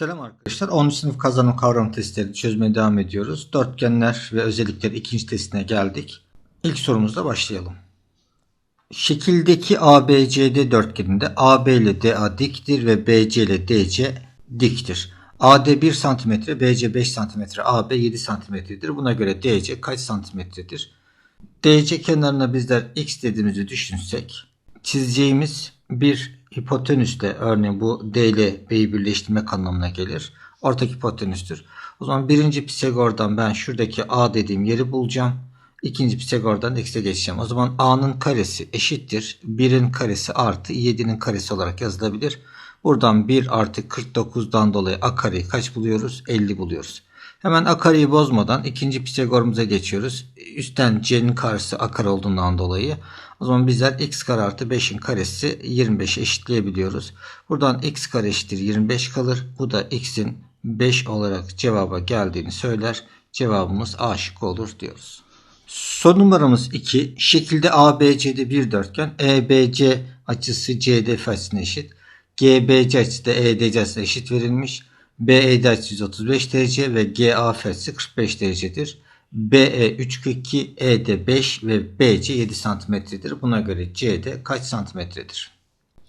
Selam arkadaşlar. 10. sınıf kazanım kavram testleri çözmeye devam ediyoruz. Dörtgenler ve özellikleri ikinci testine geldik. İlk sorumuzla başlayalım. Şekildeki ABCD dörtgeninde AB ile DA diktir ve BC ile DC diktir. AD 1 cm, BC 5 cm, AB 7 cm'dir. Buna göre DC kaç santimetredir? DC kenarına bizler x dediğimizi düşünsek çizeceğimiz bir hipotenüsle örneğin bu D ile B'yi birleştirmek anlamına gelir. Ortak hipotenüstür. O zaman birinci Pisagor'dan ben şuradaki A dediğim yeri bulacağım. İkinci Pisagor'dan x'e geçeceğim. O zaman A'nın karesi eşittir. 1'in karesi artı 7'nin karesi olarak yazılabilir. Buradan 1 artı 49'dan dolayı A kareyi kaç buluyoruz? 50 buluyoruz. Hemen A kareyi bozmadan ikinci Pisagor'umuza geçiyoruz. Üstten C'nin karesi A kare olduğundan dolayı o zaman bizler x kare artı 5'in karesi 25'e eşitleyebiliyoruz. Buradan x kare eşittir 25 kalır. Bu da x'in 5 olarak cevaba geldiğini söyler. Cevabımız A şıkkı olur diyoruz. Son numaramız 2. Şekilde ABC'de bir dörtgen EBC açısı CD açısına eşit. GBC açısı da EDC açısına eşit verilmiş. BED açısı 135 derece ve GAF açısı 45 derecedir. BE 342, ED 5 ve BC 7 santimetredir. Buna göre CD kaç santimetredir?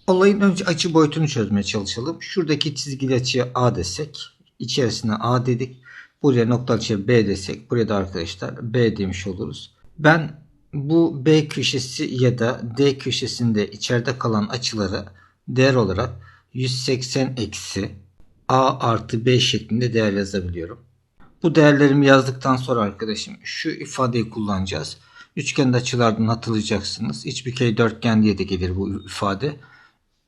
Olayın önce açı boyutunu çözmeye çalışalım. Şuradaki çizgili açıya A desek, içerisine A dedik. Buraya nokta açıya B desek, buraya da arkadaşlar B demiş oluruz. Ben bu B köşesi ya da D köşesinde içeride kalan açıları değer olarak 180 eksi A artı B şeklinde değer yazabiliyorum. Bu değerlerimi yazdıktan sonra arkadaşım şu ifadeyi kullanacağız. Üçgende açılardan hatırlayacaksınız. İç bükey dörtgen diye de gelir bu ifade.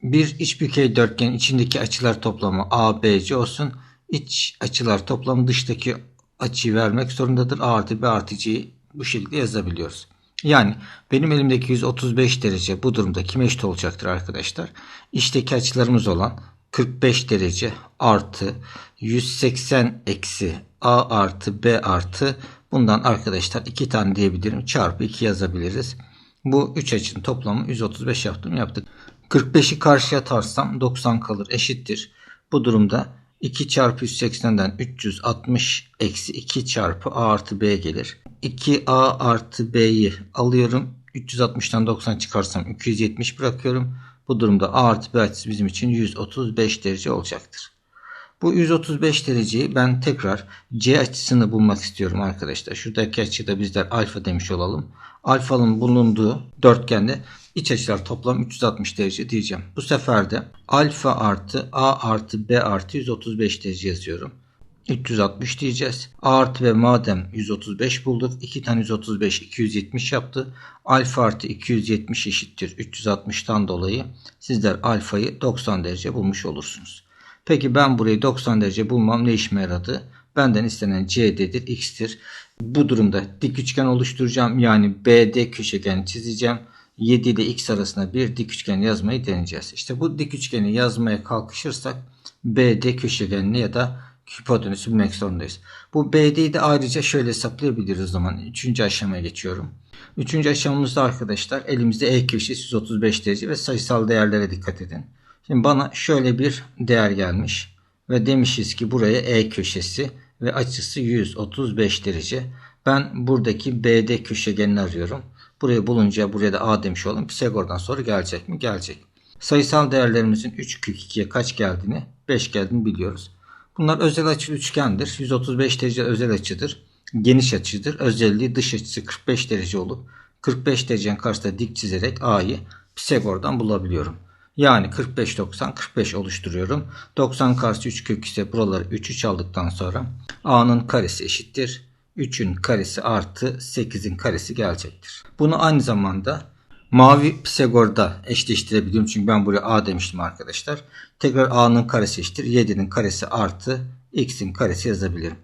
Bir iç bükey dörtgen içindeki açılar toplamı A, B, C olsun. İç açılar toplamı dıştaki açıyı vermek zorundadır. A artı B artı C'yi bu şekilde yazabiliyoruz. Yani benim elimdeki 135 derece bu durumda kime eşit olacaktır arkadaşlar? İçteki açılarımız olan 45 derece artı 180 eksi A artı B artı bundan arkadaşlar 2 tane diyebilirim. Çarpı 2 yazabiliriz. Bu 3 açının toplamı 135 yaptım yaptık. 45'i karşıya atarsam 90 kalır eşittir. Bu durumda 2 çarpı 180'den 360 eksi 2 çarpı A artı B gelir. 2A artı B'yi alıyorum. 360'tan 90 çıkarsam 270 bırakıyorum. Bu durumda A artı B açısı bizim için 135 derece olacaktır. Bu 135 dereceyi ben tekrar C açısını bulmak istiyorum arkadaşlar. Şuradaki açıyı da bizler alfa demiş olalım. Alfanın bulunduğu dörtgende iç açılar toplam 360 derece diyeceğim. Bu sefer de alfa artı A artı B artı 135 derece yazıyorum. 360 diyeceğiz. Artı B madem 135 bulduk. 2 tane 135 270 yaptı. Alfa artı 270 eşittir 360'tan dolayı sizler alfayı 90 derece bulmuş olursunuz. Peki ben burayı 90 derece bulmam ne işime yaradı? Benden istenen CD'dir, X'tir. Bu durumda dik üçgen oluşturacağım. Yani BD köşegen çizeceğim. 7 ile X arasında bir dik üçgen yazmayı deneyeceğiz. İşte bu dik üçgeni yazmaya kalkışırsak BD köşegenini ya da hipotenüsü bilmek zorundayız. Bu BD'yi de ayrıca şöyle hesaplayabiliriz o zaman. Üçüncü aşamaya geçiyorum. Üçüncü aşamamızda arkadaşlar elimizde E köşesi 135 derece ve sayısal değerlere dikkat edin. Şimdi bana şöyle bir değer gelmiş ve demişiz ki buraya E köşesi ve açısı 135 derece. Ben buradaki BD köşegenini arıyorum. Burayı bulunca buraya da A demiş olalım. Pisagor'dan sonra gelecek mi? Gelecek. Sayısal değerlerimizin 3 kök 2'ye kaç geldiğini 5 geldiğini biliyoruz. Bunlar özel açılı üçgendir. 135 derece özel açıdır. Geniş açıdır. Özelliği dış açısı 45 derece olup 45 derecenin karşısında dik çizerek A'yı Pisagor'dan bulabiliyorum. Yani 45 90 45 oluşturuyorum. 90 karşı 3 kök ise buraları 3 3 aldıktan sonra A'nın karesi eşittir. 3'ün karesi artı 8'in karesi gelecektir. Bunu aynı zamanda mavi Pisagor'da eşleştirebiliyorum. Çünkü ben buraya A demiştim arkadaşlar. Tekrar A'nın karesi eşittir. 7'nin karesi artı X'in karesi yazabilirim.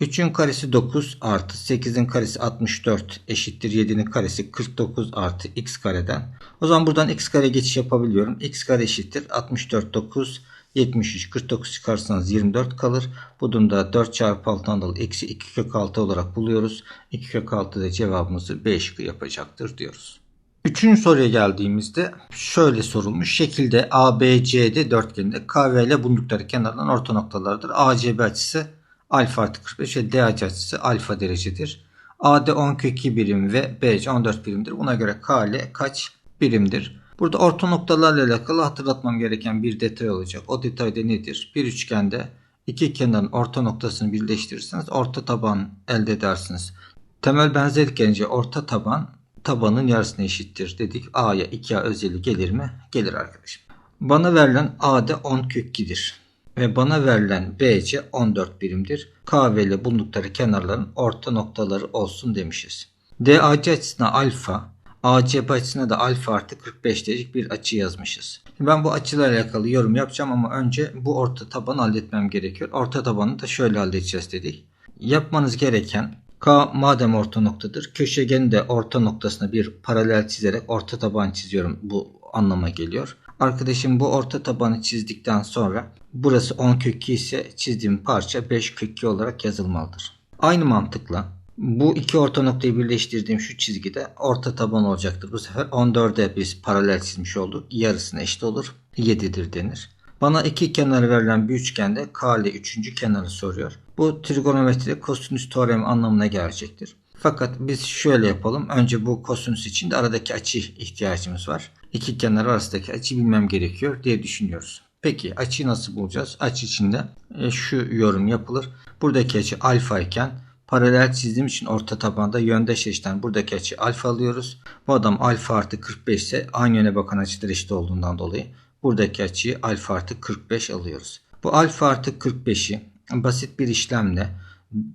3'ün karesi 9 artı 8'in karesi 64 eşittir 7'nin karesi 49 artı x kareden. O zaman buradan x kare geçiş yapabiliyorum. x kare eşittir 64 9 73 49 çıkarsanız 24 kalır. Bu durumda 4 çarpı 6'dan dolayı eksi 2 kök 6 olarak buluyoruz. 2 kök 6 da cevabımızı B şıkkı yapacaktır diyoruz. Üçüncü soruya geldiğimizde şöyle sorulmuş. Şekilde ABCD dörtgeninde KV ile bulundukları kenardan orta noktalardır. ACB açısı alfa artı 45 ve DH açısı alfa derecedir. AD 10 kök 2 birim ve BC 14 birimdir. Buna göre KL kaç birimdir? Burada orta noktalarla alakalı hatırlatmam gereken bir detay olacak. O detay da nedir? Bir üçgende iki kenarın orta noktasını birleştirirseniz orta taban elde edersiniz. Temel benzerlik gelince orta taban tabanın yarısına eşittir dedik. A'ya 2A özeli gelir mi? Gelir arkadaşım. Bana verilen A'da 10 kök 2'dir. Ve bana verilen BC 14 birimdir. K ve ile bulundukları kenarların orta noktaları olsun demişiz. DAC açısına alfa, AC açısına da alfa artı 45 derecelik bir açı yazmışız. Ben bu açılarla alakalı yorum yapacağım ama önce bu orta tabanı halletmem gerekiyor. Orta tabanı da şöyle halledeceğiz dedik. Yapmanız gereken K madem orta noktadır. Köşegenin de orta noktasına bir paralel çizerek orta taban çiziyorum. Bu anlama geliyor. Arkadaşım bu orta tabanı çizdikten sonra burası 10 kök 2 ise çizdiğim parça 5 kök 2 olarak yazılmalıdır. Aynı mantıkla bu iki orta noktayı birleştirdiğim şu çizgide orta taban olacaktır. Bu sefer 14'e biz paralel çizmiş olduk. Yarısına eşit olur. 7'dir denir. Bana iki kenarı verilen bir üçgende K ile üçüncü kenarı soruyor. Bu trigonometride kosinüs teoremi anlamına gelecektir. Fakat biz şöyle yapalım. Önce bu kosinüs için de aradaki açı ihtiyacımız var. İki kenar arasındaki açı bilmem gerekiyor diye düşünüyoruz. Peki açıyı nasıl bulacağız? Açı içinde e, şu yorum yapılır. Buradaki açı alfa iken paralel çizdiğim için orta tabanda yöndeş eşitten buradaki açı alfa alıyoruz. Bu adam alfa artı 45 ise aynı yöne bakan açılar eşit olduğundan dolayı buradaki açıyı alfa artı 45 alıyoruz. Bu alfa artı 45'i basit bir işlemle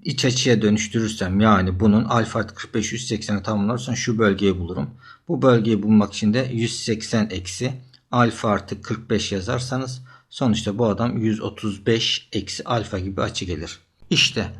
iç açıya dönüştürürsem yani bunun alfa artı 45 180'e tamamlarsam şu bölgeyi bulurum. Bu bölgeyi bulmak için de 180 eksi alfa artı 45 yazarsanız sonuçta bu adam 135 eksi alfa gibi açı gelir. İşte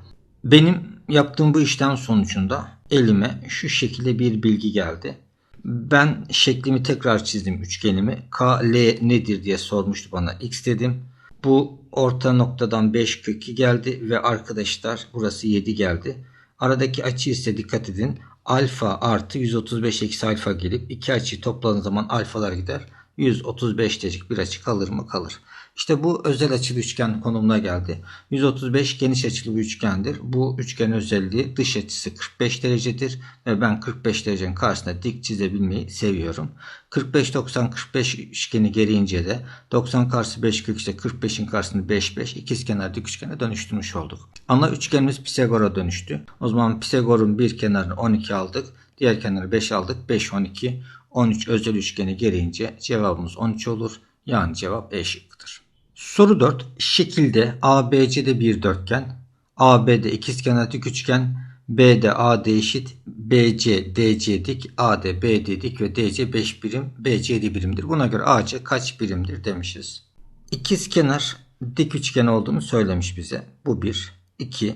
benim yaptığım bu işlem sonucunda elime şu şekilde bir bilgi geldi. Ben şeklimi tekrar çizdim üçgenimi. K, L nedir diye sormuştu bana. X dedim. Bu orta noktadan 5 kökü geldi ve arkadaşlar burası 7 geldi. Aradaki açı ise dikkat edin. Alfa artı 135 eksi alfa gelip iki açıyı topladığın zaman alfalar gider. 135 derecelik bir açı kalır mı? Kalır. İşte bu özel açılı üçgen konumuna geldi. 135 geniş açılı bir üçgendir. Bu üçgen özelliği dış açısı 45 derecedir ve ben 45 derecenin karşısında dik çizebilmeyi seviyorum. 45 90 45 üçgeni geri incele. 90 karşısı 5 kök işte 45'in karşısında 5 5 ikizkenar dik üçgene dönüştürmüş olduk. Ana üçgenimiz Pisagor'a dönüştü. O zaman Pisagor'un bir kenarını 12 aldık. Diğer kenarı 5 aldık. 5 12 13 özel üçgeni gereğince cevabımız 13 olur. Yani cevap E şıkkıdır. Soru 4. Şekilde ABC'de bir dörtgen, AB'de ikizkenar dik üçgen, BD AD eşit, BC DC dik, AD BD dik ve DC 5 birim, BC 7 birimdir. Buna göre AC kaç birimdir demişiz. İkizkenar dik üçgen olduğunu söylemiş bize. Bu 1. 2.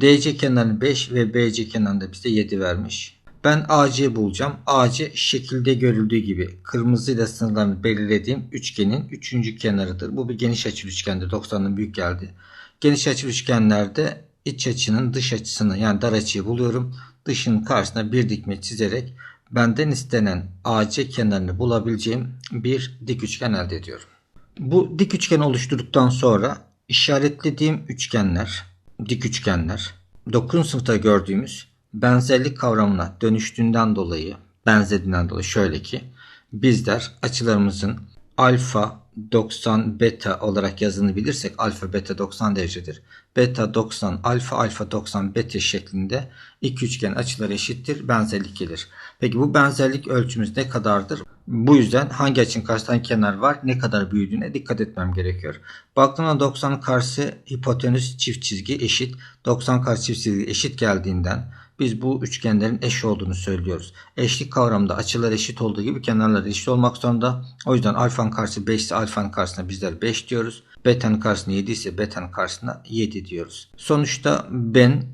DC kenarını 5 ve BC kenarında bize 7 vermiş. Ben AC bulacağım. AC şekilde görüldüğü gibi kırmızıyla sınırlarını belirlediğim üçgenin üçüncü kenarıdır. Bu bir geniş açılı üçgendir. 90'ın büyük geldi. Geniş açılı üçgenlerde iç açının dış açısını yani dar açıyı buluyorum. Dışın karşısına bir dikme çizerek benden istenen AC kenarını bulabileceğim bir dik üçgen elde ediyorum. Bu dik üçgen oluşturduktan sonra işaretlediğim üçgenler, dik üçgenler 9. sınıfta gördüğümüz benzerlik kavramına dönüştüğünden dolayı, benzediğinden dolayı şöyle ki bizler açılarımızın alfa 90 beta olarak yazını bilirsek alfa beta 90 derecedir. Beta 90 alfa alfa 90 beta şeklinde iki üçgen açıları eşittir. Benzerlik gelir. Peki bu benzerlik ölçümüz ne kadardır? Bu yüzden hangi açının karşısından kenar var ne kadar büyüdüğüne dikkat etmem gerekiyor. Baktığımda 90 karşı hipotenüs çift çizgi eşit. 90 karşı çift çizgi eşit geldiğinden biz bu üçgenlerin eş olduğunu söylüyoruz. Eşlik kavramında açılar eşit olduğu gibi kenarlar eşit olmak zorunda. O yüzden alfanın karşısı 5 ise alfanın karşısına bizler 5 diyoruz. Beta'nın karşısında 7 ise beta'nın karşısına 7 diyoruz. Sonuçta ben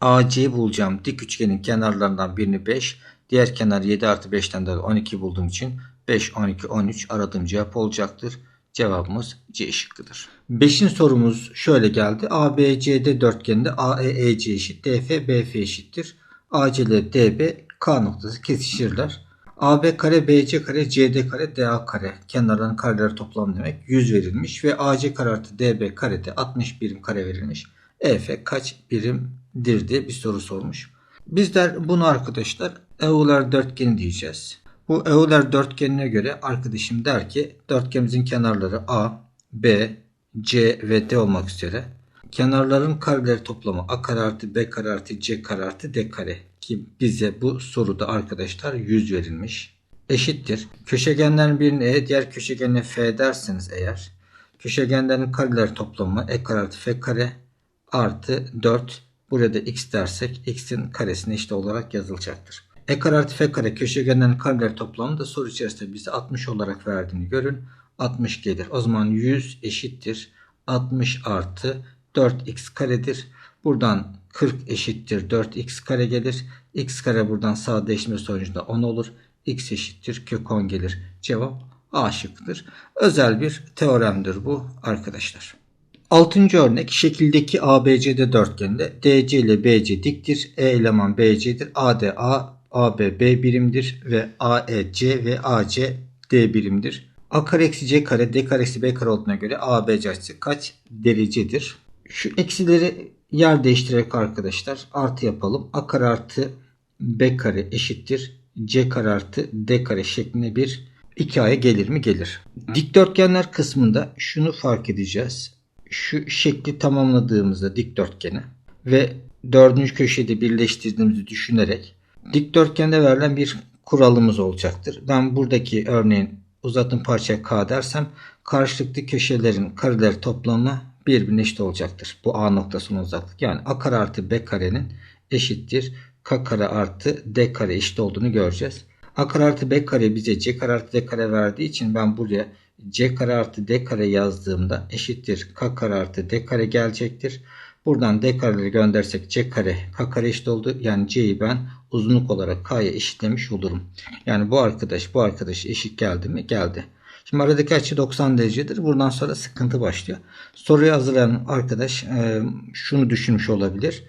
AC'yi bulacağım. Dik üçgenin kenarlarından birini 5. Diğer kenar 7 artı 5'ten de 12 bulduğum için 5, 12, 13 aradığım cevap olacaktır. Cevabımız C şıkkıdır. Beşin sorumuz şöyle geldi. ABCD dörtgeninde AEEC eşit, DF BF eşittir. AC ile DB K noktası kesişirler. AB kare, BC kare, CD kare, DA kare. Kenarların kareleri toplam demek. 100 verilmiş ve AC kare artı DB karede 60 birim kare verilmiş. EF kaç birimdir diye bir soru sormuş. Bizler bunu arkadaşlar Euler dörtgeni diyeceğiz. Bu Euler dörtgenine göre arkadaşım der ki dörtgenimizin kenarları A, B, C ve D olmak üzere. Kenarların kareleri toplamı A kare artı B kare artı C kare artı D kare ki bize bu soruda arkadaşlar 100 verilmiş. Eşittir. Köşegenlerin birini E diğer köşegenine F derseniz eğer köşegenlerin kareleri toplamı E kare artı F kare artı 4 burada x dersek x'in karesine eşit olarak yazılacaktır. E kare artı F kare köşegenlerin kareleri toplamı da soru içerisinde bize 60 olarak verdiğini görün. 60 gelir. O zaman 100 eşittir. 60 artı 4x karedir. Buradan 40 eşittir 4x kare gelir. x kare buradan sadeleşme sonucunda 10 olur. x eşittir kök 10 gelir. Cevap A şıkkıdır. Özel bir teoremdir bu arkadaşlar. Altıncı örnek şekildeki ABCD dörtgeninde DC ile BC diktir. E eleman BC'dir. AD A, AB B birimdir ve AE C ve AC D birimdir. A kare eksi C kare D kare eksi B kare olduğuna göre ABC açısı kaç derecedir? Şu eksileri yer değiştirerek arkadaşlar artı yapalım. A kare artı B kare eşittir. C kare artı D kare şeklinde bir hikaye gelir mi? Gelir. Dikdörtgenler kısmında şunu fark edeceğiz. Şu şekli tamamladığımızda dikdörtgeni ve dördüncü köşede birleştirdiğimizi düşünerek dikdörtgende verilen bir kuralımız olacaktır. Ben buradaki örneğin uzatım parçaya K dersem karşılıklı köşelerin kareleri toplamı birbirine eşit olacaktır. Bu A noktasının uzaklık. Yani A kare artı B karenin eşittir. K kare artı D kare eşit olduğunu göreceğiz. A kare artı B kare bize C kare artı D kare verdiği için ben buraya C kare artı D kare yazdığımda eşittir. K kare artı D kare gelecektir. Buradan D kareleri göndersek C kare K kare eşit oldu. Yani C'yi ben uzunluk olarak K'ya eşitlemiş olurum. Yani bu arkadaş bu arkadaş eşit geldi mi? Geldi. Şimdi aradaki açı 90 derecedir. Buradan sonra sıkıntı başlıyor. Soruyu hazırlayan arkadaş e, şunu düşünmüş olabilir.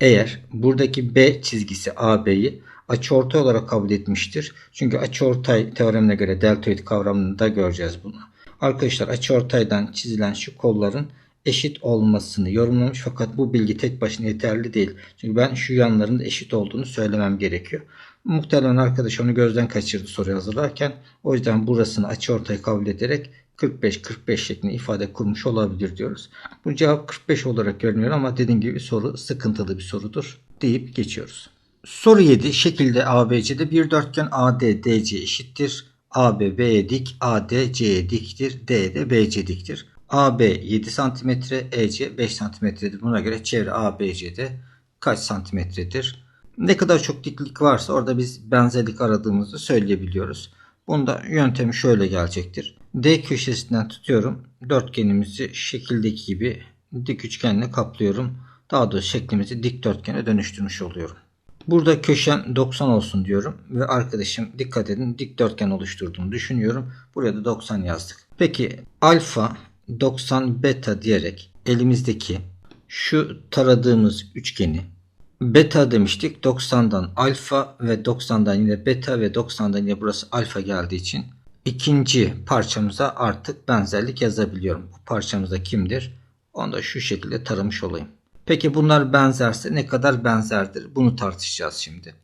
Eğer buradaki B çizgisi AB'yi açıortay olarak kabul etmiştir. Çünkü açıortay teoremine göre deltoid kavramında göreceğiz bunu. Arkadaşlar açıortaydan çizilen şu kolların eşit olmasını yorumlamış fakat bu bilgi tek başına yeterli değil. Çünkü ben şu yanların da eşit olduğunu söylemem gerekiyor. Muhtemelen arkadaş onu gözden kaçırdı soruyu hazırlarken. O yüzden burasını açıortay kabul ederek 45-45 şeklinde ifade kurmuş olabilir diyoruz. Bu cevap 45 olarak görünüyor ama dediğim gibi soru sıkıntılı bir sorudur deyip geçiyoruz. Soru 7. Şekilde ABC'de bir dörtgen AD DC eşittir. AB B'ye dik, AD C'ye diktir, D de BC diktir. AB 7 cm, EC 5 cm'dir. Buna göre çevre ABC'de kaç santimetredir? Ne kadar çok diklik varsa orada biz benzerlik aradığımızı söyleyebiliyoruz. Bunda yöntemi şöyle gelecektir. D köşesinden tutuyorum. Dörtgenimizi şekildeki gibi dik üçgenle kaplıyorum. Daha doğrusu şeklimizi dikdörtgene dönüştürmüş oluyorum. Burada köşem 90 olsun diyorum ve arkadaşım dikkat edin dikdörtgen oluşturduğunu düşünüyorum. Buraya da 90 yazdık. Peki alfa 90 beta diyerek elimizdeki şu taradığımız üçgeni beta demiştik. 90'dan alfa ve 90'dan yine beta ve 90'dan yine burası alfa geldiği için ikinci parçamıza artık benzerlik yazabiliyorum. Bu parçamızda kimdir? Onu da şu şekilde taramış olayım. Peki bunlar benzerse ne kadar benzerdir? Bunu tartışacağız şimdi.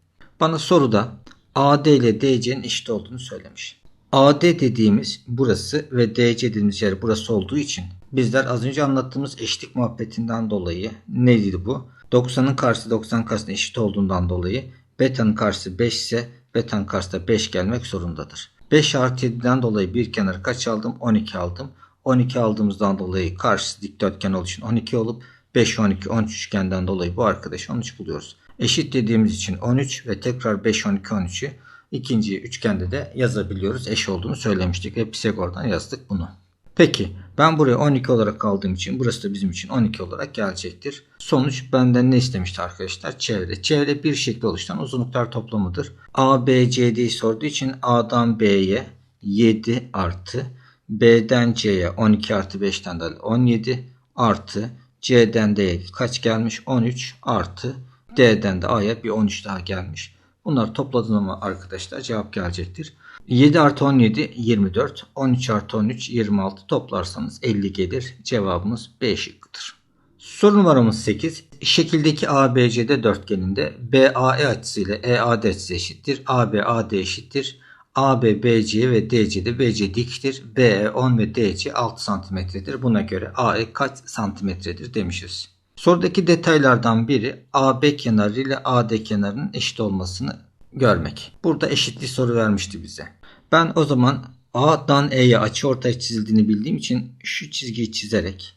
Bana soruda AD ile DC'nin eşit olduğunu söylemiş. AD dediğimiz burası ve DC dediğimiz yer burası olduğu için bizler az önce anlattığımız eşitlik muhabbetinden dolayı neydi bu? 90'ın karşısı 90 karşısına eşit olduğundan dolayı beta'nın karşısı 5 ise beta'nın karşısında 5 gelmek zorundadır. 5 artı 7'den dolayı bir kenarı kaç aldım? 12 aldım. 12 aldığımızdan dolayı karşısı dikdörtgen olduğu için 12 olup 5, 12, 13 üçgenden dolayı bu arkadaşı 13 buluyoruz. Eşit dediğimiz için 13 ve tekrar 5, 12, 13'ü ikinci üçgende de yazabiliyoruz. Eş olduğunu söylemiştik ve Pisagor'dan yazdık bunu. Peki ben buraya 12 olarak aldığım için burası da bizim için 12 olarak gelecektir. Sonuç benden ne istemişti arkadaşlar? Çevre. Çevre bir şekilde oluşan uzunluklar toplamıdır. A, B, C, sorduğu için A'dan B'ye 7 artı B'den C'ye 12 artı 5'ten de 17 artı C'den D'ye kaç gelmiş? 13 artı D'den de A'ya bir 13 daha gelmiş. Bunları topladığım zaman arkadaşlar cevap gelecektir. 7 artı 17 24. 13 artı 13 26 toplarsanız 50 gelir. Cevabımız B şıkkıdır. Soru numaramız 8. Şekildeki ABCD dörtgeninde BAE açısı ile EAD açısı eşittir. AB AD eşittir. AB BC ve DC'de BC diktir. BE 10 ve DC 6 santimetredir. Buna göre AE kaç santimetredir demişiz. Sorudaki detaylardan biri AB kenarı ile AD kenarının eşit olmasını görmek. Burada eşitlik soru vermişti bize. Ben o zaman A'dan E'ye açı ortay çizildiğini bildiğim için şu çizgiyi çizerek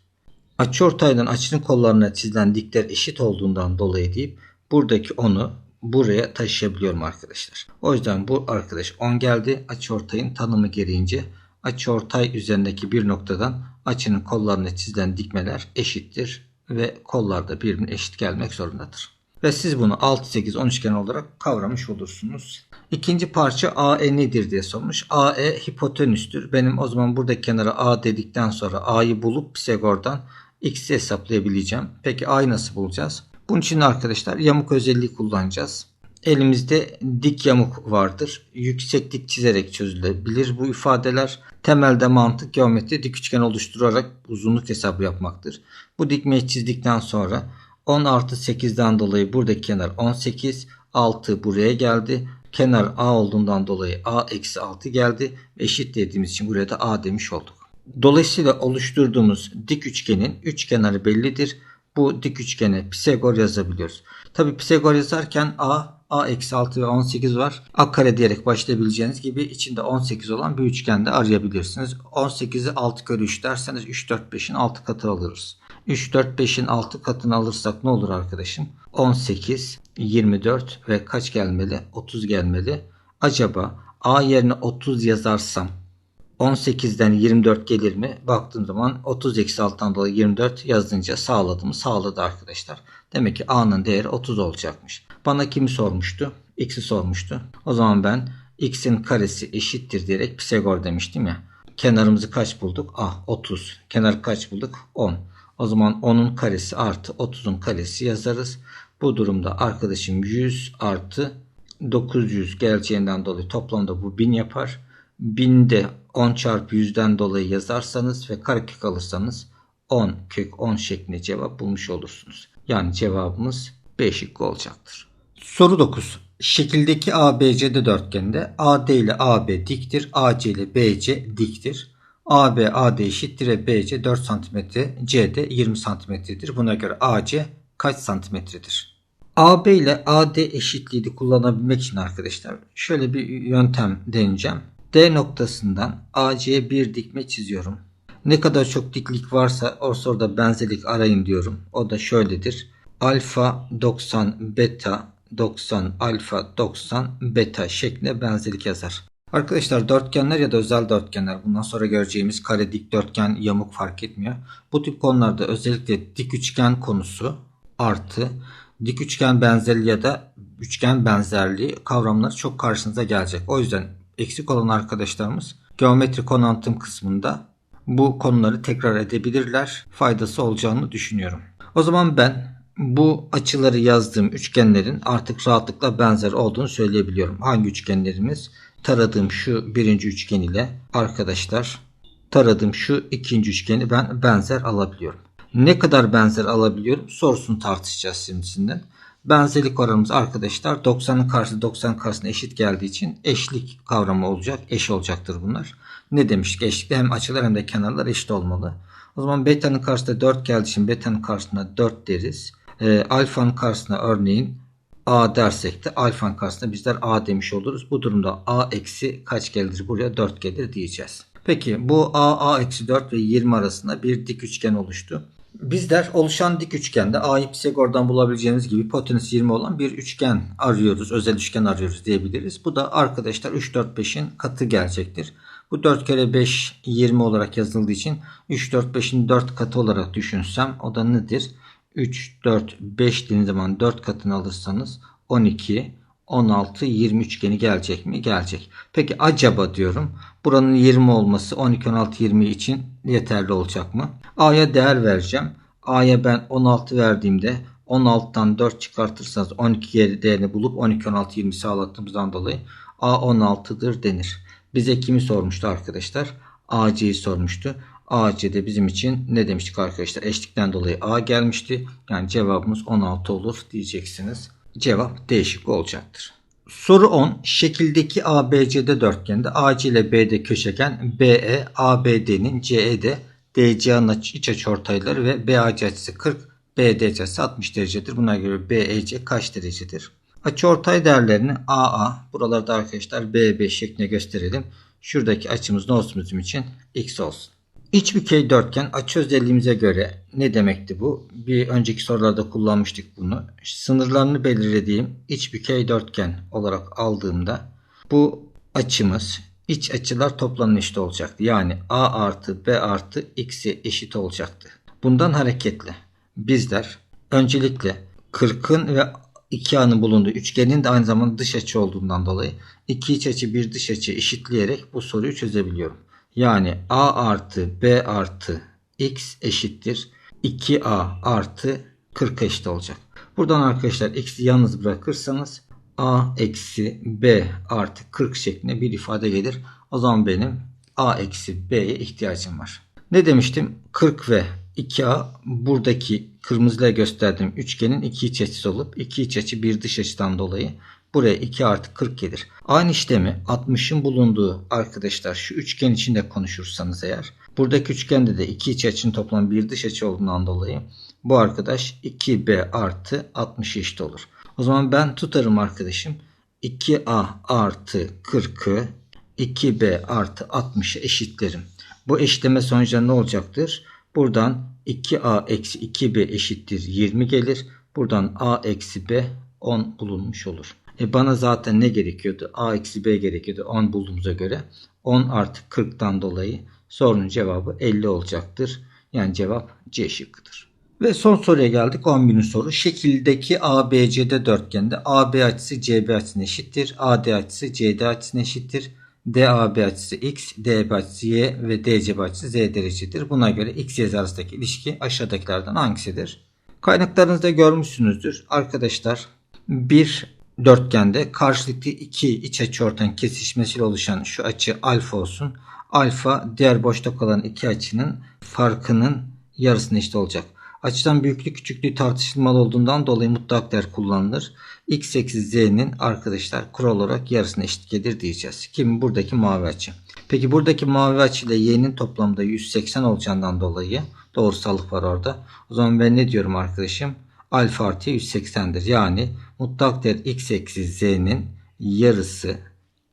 açıortaydan açının kollarına çizilen dikler eşit olduğundan dolayı deyip buradaki 10'u buraya taşıyabiliyorum arkadaşlar. O yüzden bu arkadaş 10 geldi. Açıortayın tanımı gereğince açıortay üzerindeki bir noktadan açının kollarına çizilen dikmeler eşittir ve kollarda birbirine eşit gelmek zorundadır. Ve siz bunu 6, 8, 10 üçgen olarak kavramış olursunuz. İkinci parça AE nedir diye sormuş. AE hipotenüstür. Benim o zaman burada kenara A dedikten sonra A'yı bulup Pisagor'dan X'i hesaplayabileceğim. Peki A'yı nasıl bulacağız? Bunun için arkadaşlar yamuk özelliği kullanacağız. Elimizde dik yamuk vardır. Yükseklik çizerek çözülebilir bu ifadeler. Temelde mantık geometri dik üçgen oluşturarak uzunluk hesabı yapmaktır. Bu dikmeyi çizdikten sonra 10 artı 8'den dolayı buradaki kenar 18. 6 buraya geldi. Kenar A olduğundan dolayı A eksi 6 geldi. Eşit dediğimiz için buraya da A demiş olduk. Dolayısıyla oluşturduğumuz dik üçgenin üç kenarı bellidir. Bu dik üçgene Pisagor yazabiliyoruz. Tabi Pisagor yazarken A, A eksi 6 ve 18 var. A kare diyerek başlayabileceğiniz gibi içinde 18 olan bir üçgende arayabilirsiniz. 18'i 6 kare 3 derseniz 3, 4, 5'in 6 katı alırız. 3, 4, 5'in 6 katını alırsak ne olur arkadaşım? 18, 24 ve kaç gelmeli? 30 gelmeli. Acaba A yerine 30 yazarsam 18'den 24 gelir mi? Baktığım zaman 30 eksi 6'dan dolayı 24 yazınca sağladı mı? Sağladı arkadaşlar. Demek ki A'nın değeri 30 olacakmış. Bana kimi sormuştu? X'i sormuştu. O zaman ben X'in karesi eşittir diyerek Pisagor demiştim ya. Kenarımızı kaç bulduk? Ah 30. Kenar kaç bulduk? 10. O zaman 10'un karesi artı 30'un karesi yazarız. Bu durumda arkadaşım 100 artı 900 geleceğinden dolayı toplamda bu 1000 yapar. 1000'de 10 çarpı 100'den dolayı yazarsanız ve karekök alırsanız 10 kök 10 şeklinde cevap bulmuş olursunuz. Yani cevabımız B şıkkı olacaktır. Soru 9. Şekildeki ABCD dörtgende AD ile AB diktir. AC ile BC diktir. AB AD eşittir BC 4 cm, CD 20 cm'dir. Buna göre AC kaç santimetredir? AB ile AD eşitliğini kullanabilmek için arkadaşlar şöyle bir yöntem deneyeceğim. D noktasından AC'ye bir dikme çiziyorum. Ne kadar çok diklik varsa o soruda benzerlik arayın diyorum. O da şöyledir. Alfa 90 beta 90 alfa 90 beta şeklinde benzerlik yazar. Arkadaşlar dörtgenler ya da özel dörtgenler bundan sonra göreceğimiz kare dikdörtgen yamuk fark etmiyor. Bu tip konularda özellikle dik üçgen konusu artı dik üçgen benzerliği ya da üçgen benzerliği kavramları çok karşınıza gelecek. O yüzden eksik olan arkadaşlarımız geometri konantım kısmında bu konuları tekrar edebilirler. Faydası olacağını düşünüyorum. O zaman ben bu açıları yazdığım üçgenlerin artık rahatlıkla benzer olduğunu söyleyebiliyorum. Hangi üçgenlerimiz? Taradığım şu birinci üçgen ile arkadaşlar taradığım şu ikinci üçgeni ben benzer alabiliyorum. Ne kadar benzer alabiliyorum sorusunu tartışacağız şimdisinden. Benzerlik oranımız arkadaşlar 90'ın karşısı 90 karşısına eşit geldiği için eşlik kavramı olacak. Eş olacaktır bunlar. Ne demiştik? Eşlikte hem açılar hem de kenarlar eşit olmalı. O zaman beta'nın karşısında 4 geldiği için beta'nın karşısında 4 deriz. E, alfa'nın karşısına örneğin A dersek de alfa'nın karşısında bizler A demiş oluruz. Bu durumda A eksi kaç gelir buraya 4 gelir diyeceğiz. Peki bu A, A eksi 4 ve 20 arasında bir dik üçgen oluştu. Bizler oluşan dik üçgende A'yı Pisagor'dan bulabileceğiniz gibi hipotenüs 20 olan bir üçgen arıyoruz. Özel üçgen arıyoruz diyebiliriz. Bu da arkadaşlar 3, 4, 5'in katı gelecektir. Bu 4 kere 5 20 olarak yazıldığı için 3, 4, 5'in 4 katı olarak düşünsem o da nedir? 3, 4, 5 dediğiniz zaman 4 katını alırsanız 12, 16, 20 üçgeni gelecek mi? Gelecek. Peki acaba diyorum buranın 20 olması 12, 16, 20 için yeterli olacak mı? A'ya değer vereceğim. A'ya ben 16 verdiğimde 16'dan 4 çıkartırsanız 12 değerini bulup 12, 16, 20 sağlattığımızdan dolayı A 16'dır denir. Bize kimi sormuştu arkadaşlar? AC'yi sormuştu. AC de bizim için ne demiştik arkadaşlar? Eşlikten dolayı A gelmişti. Yani cevabımız 16 olur diyeceksiniz. Cevap değişik olacaktır. Soru 10. Şekildeki ABCD dörtgende AC ile BD köşegen BE ABD'nin CED DCA'nın iç açı ortayları ve BAC açısı 40 BDC açısı 60 derecedir. Buna göre BEC kaç derecedir? Açı ortay değerlerini AA buralarda arkadaşlar BB şeklinde gösterelim. Şuradaki açımız ne olsun bizim için? X olsun. İç bükey dörtgen açı özelliğimize göre ne demekti bu? Bir önceki sorularda kullanmıştık bunu. Sınırlarını belirlediğim iç bükey dörtgen olarak aldığımda bu açımız iç açılar toplamının eşit olacaktı. Yani A artı B artı X'e eşit olacaktı. Bundan hareketle bizler öncelikle 40'ın ve 2A'nın bulunduğu üçgenin de aynı zamanda dış açı olduğundan dolayı iki iç açı bir dış açı eşitleyerek bu soruyu çözebiliyorum. Yani A artı B artı X eşittir 2A artı 40 eşit olacak. Buradan arkadaşlar X'i yalnız bırakırsanız A eksi B artı 40 şeklinde bir ifade gelir. O zaman benim A eksi B'ye ihtiyacım var. Ne demiştim? 40 ve 2A buradaki kırmızıyla gösterdiğim üçgenin iki iç açısı olup iki iç açı bir dış açıdan dolayı buraya 2 artı 40 gelir. Aynı işlemi 60'ın bulunduğu arkadaşlar şu üçgen içinde konuşursanız eğer buradaki üçgende de iki iç açının toplam bir dış açı olduğundan dolayı bu arkadaş 2B artı 60 eşit olur. O zaman ben tutarım arkadaşım 2A artı 40'ı 2B artı 60'a eşitlerim. Bu eşitleme sonucunda ne olacaktır? Buradan 2A eksi 2B eşittir 20 gelir. Buradan A eksi B 10 bulunmuş olur. E bana zaten ne gerekiyordu? A eksi B gerekiyordu 10 bulduğumuza göre. 10 artı 40'tan dolayı sorunun cevabı 50 olacaktır. Yani cevap C şıkkıdır. Ve son soruya geldik. 11. soru. Şekildeki ABCD dörtgende AB açısı CB açısına eşittir. AD açısı CD açısına eşittir. DAB açısı X, DB açısı Y ve DCB açısı Z derecedir. Buna göre X, Y arasındaki ilişki aşağıdakilerden hangisidir? Kaynaklarınızda görmüşsünüzdür. Arkadaşlar bir dörtgende karşılıklı iki iç açı ortadan kesişmesiyle oluşan şu açı alfa olsun. Alfa diğer boşta kalan iki açının farkının yarısına eşit olacak. Açıdan büyüklük küçüklüğü tartışılmalı olduğundan dolayı mutlak değer kullanılır. X eksi z'nin arkadaşlar kural olarak yarısına eşit gelir diyeceğiz. Kim? Buradaki mavi açı. Peki buradaki mavi açı ile y'nin toplamda 180 olacağından dolayı doğrusallık var orada. O zaman ben ne diyorum arkadaşım? Alfa artı 180'dir. Yani mutlak değer x eksi z'nin yarısı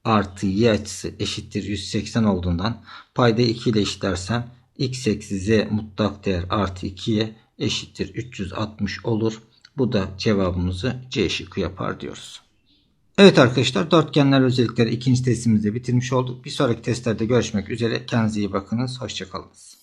artı y açısı eşittir 180 olduğundan payda 2 ile eşitlersem x eksi z mutlak değer artı 2'ye eşittir 360 olur. Bu da cevabımızı C şıkkı yapar diyoruz. Evet arkadaşlar dörtgenler özellikleri ikinci testimizde bitirmiş olduk. Bir sonraki testlerde görüşmek üzere. Kendinize iyi bakınız. Hoşçakalınız.